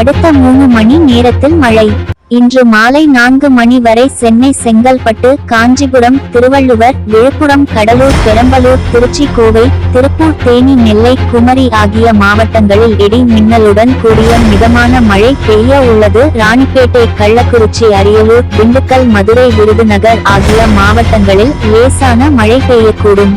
அடுத்த மூணு மணி நேரத்தில் மழை. இன்று மாலை நான்கு மணி வரை சென்னை செங்கல்பட்டு காஞ்சிபுரம் திருவள்ளுவர் விழுப்புரம் கடலூர் பெரம்பலூர் திருச்சி கோவை திருப்பூர் தேனி நெல்லை குமரி ஆகிய மாவட்டங்களில் இடி மின்னலுடன் கூடிய மிதமான மழை பெய்ய உள்ளது. ராணிப்பேட்டை கள்ளக்குறிச்சி அரியலூர் திண்டுக்கல் மதுரை விருதுநகர் ஆகிய மாவட்டங்களில் லேசான மழை பெய்யக்கூடும்.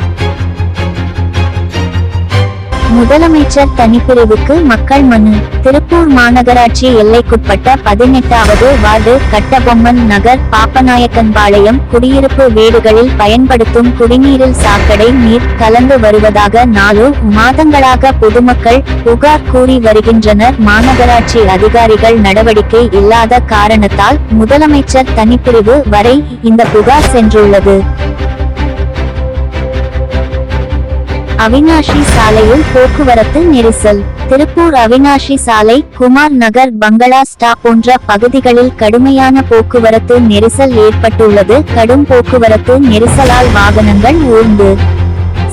முதலமைச்சர் தனிப்பிரிவுக்கு மக்கள் மனு. திருப்பூர் மாநகராட்சி எல்லைக்குட்பட்ட பதினெட்டாவது வார்டு கட்டபொம்மன் நகர் பாப்பநாயக்கன்பாளையம் குடியிருப்பு வீடுகளில் பயன்படுத்தும் குடிநீரில் சாக்கடை நீர் கலந்து வருவதாக நாலு மாதங்களாக பொதுமக்கள் புகார் கூறி வருகின்றனர். மாநகராட்சி அதிகாரிகள் நடவடிக்கை இல்லாத காரணத்தால் முதலமைச்சர் தனிப்பிரிவு வரை இந்த புகார் சென்றுள்ளது. அவினாஷி சாலையில் போக்குவரத்து நெரிசல். திருப்பூர் அவினாஷி சாலை குமார் நகர் பங்களா ஸ்டாப் போன்ற பகுதிகளில் கடுமையான போக்குவரத்து நெரிசல் ஏற்பட்டுள்ளது. கடும் போக்குவரத்து நெரிசலால் வாகனங்கள் ஊர்ந்து.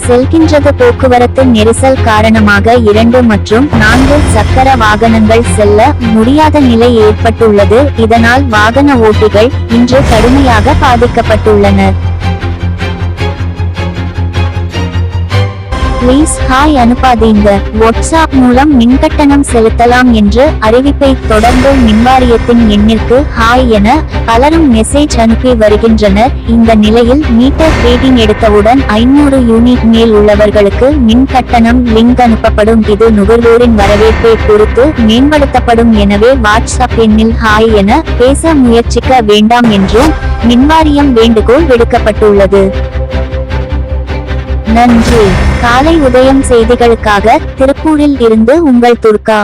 செல்கின்றது போக்குவரத்து நெரிசல் காரணமாக இரண்டு மற்றும் நான்கு சக்கர வாகனங்கள் செல்ல முடியாத நிலை ஏற்பட்டுள்ளது. இதனால் வாகன ஓட்டிகள் இன்று கடுமையாக பாதிக்கப்பட்டுள்ளனர். ப்ளீஸ் ஹாய் அனுப்பாதீங்க வாட்ஸ்அப் மூலம் மின்கட்டணம் செலுத்தலாம் என்று அறிவிப்பை தொடர்ந்து மின்வாரியத்தின் எண்ணிற்கு ஹாய் என பலரும் மெசேஜ் அனுப்பி வருகின்றனர். இந்த நிலையில் மீட்டர் ரீடிங் எடுத்தவுடன் ஐநூறு யூனிட் மேல் உள்ளவர்களுக்கு மின் கட்டணம் லிங்க் அனுப்பப்படும். இது நுகர்வோரின் வரவேற்பை பொறுத்து மேம்படுத்தப்படும். எனவே வாட்ஸ்அப் எண்ணில் ஹாய் என பேச முயற்சிக்க வேண்டாம் என்றும் மின்வாரியம் வேண்டுகோள் விடுக்கப்பட்டுள்ளது. நன்றி. காலை உதயம் செய்திகளுக்காக திருப்பூரில் இருந்து உங்கள் துர்கா.